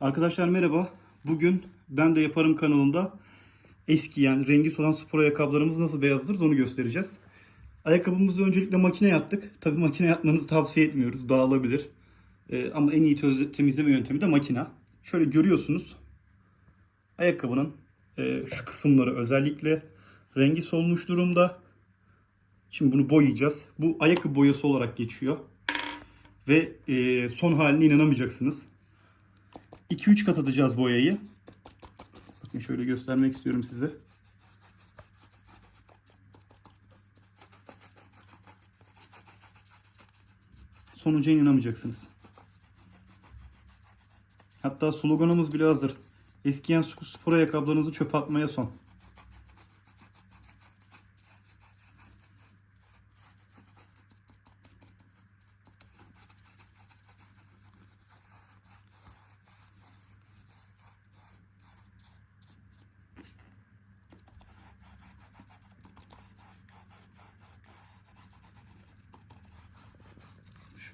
Arkadaşlar merhaba. Bugün ben de yaparım kanalında eskiyen, rengi solan spor ayakkabılarımızı nasıl beyazlatırız onu göstereceğiz. Ayakkabımızı öncelikle makine yattık. Tabii makine yatmanızı tavsiye etmiyoruz. Dağılabilir. Ee, ama en iyi temizleme yöntemi de makina. Şöyle görüyorsunuz. Ayakkabının e, şu kısımları özellikle rengi solmuş durumda. Şimdi bunu boyayacağız. Bu ayakkabı boyası olarak geçiyor. Ve e, son haline inanamayacaksınız. 2-3 kat atacağız boyayı. Bakın şöyle göstermek istiyorum size. Sonuca inanamayacaksınız. Hatta sloganımız bile hazır. Eskiyen spor ayakkabılarınızı çöpe atmaya son.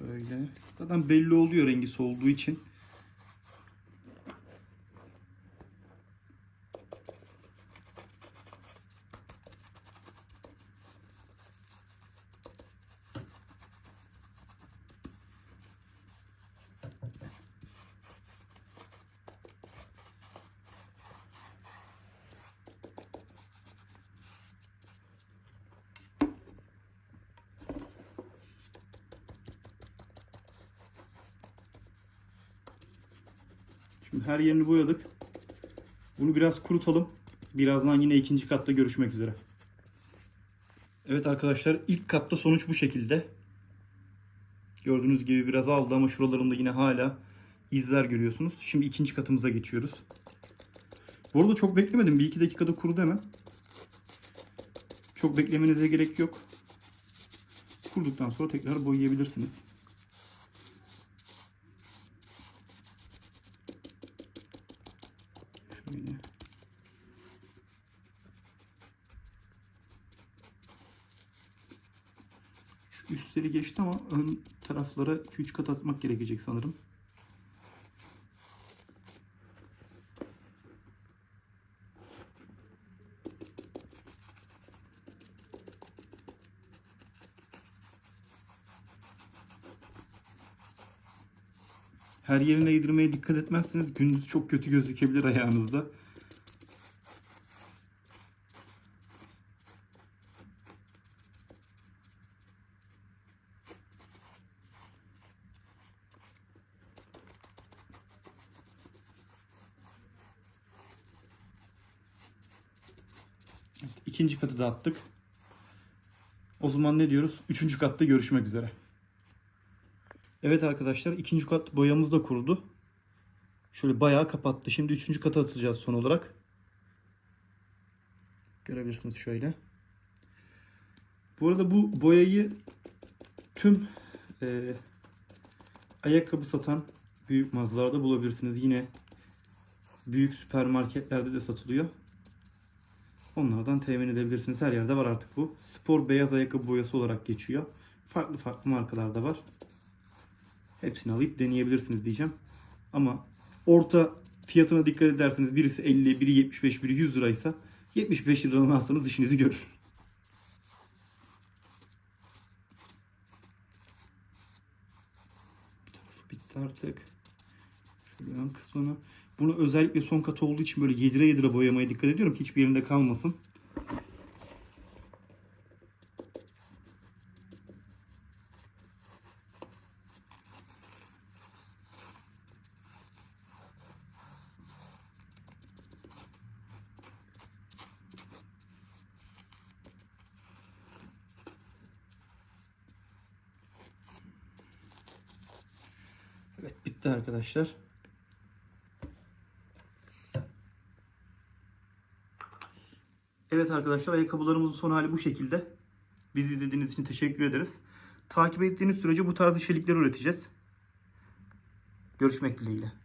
Şöyle. Zaten belli oluyor rengi solduğu için. Şimdi her yerini boyadık. Bunu biraz kurutalım. Birazdan yine ikinci katta görüşmek üzere. Evet arkadaşlar ilk katta sonuç bu şekilde. Gördüğünüz gibi biraz aldı ama şuralarında yine hala izler görüyorsunuz. Şimdi ikinci katımıza geçiyoruz. Bu arada çok beklemedim. Bir iki dakikada kurudu hemen. Çok beklemenize gerek yok. Kuruduktan sonra tekrar boyayabilirsiniz. Şöyle. Şu üstleri geçti ama ön taraflara 2-3 kat atmak gerekecek sanırım. Her yerine yedirmeye dikkat etmezseniz gündüz çok kötü gözükebilir ayağınızda. Evet, ikinci katı da attık. O zaman ne diyoruz? Üçüncü katta görüşmek üzere. Evet arkadaşlar ikinci kat boyamız da kurudu. Şöyle bayağı kapattı. Şimdi üçüncü kata atacağız son olarak. Görebilirsiniz şöyle. Bu arada bu boyayı tüm e, ayakkabı satan büyük mağazalarda bulabilirsiniz. Yine büyük süpermarketlerde de satılıyor. Onlardan temin edebilirsiniz. Her yerde var artık bu. Spor beyaz ayakkabı boyası olarak geçiyor. Farklı farklı markalarda var. Hepsini alıp deneyebilirsiniz diyeceğim. Ama orta fiyatına dikkat ederseniz birisi 50, biri 75, biri 100 liraysa 75 liradan alsanız işinizi görür. Bitti artık. Şöyle ön kısmını. Bunu özellikle son kat olduğu için böyle yedire yedire boyamaya dikkat ediyorum ki hiçbir yerinde kalmasın. Evet bitti arkadaşlar. Evet arkadaşlar ayakkabılarımızın son hali bu şekilde. Bizi izlediğiniz için teşekkür ederiz. Takip ettiğiniz sürece bu tarz içerikleri üreteceğiz. Görüşmek dileğiyle.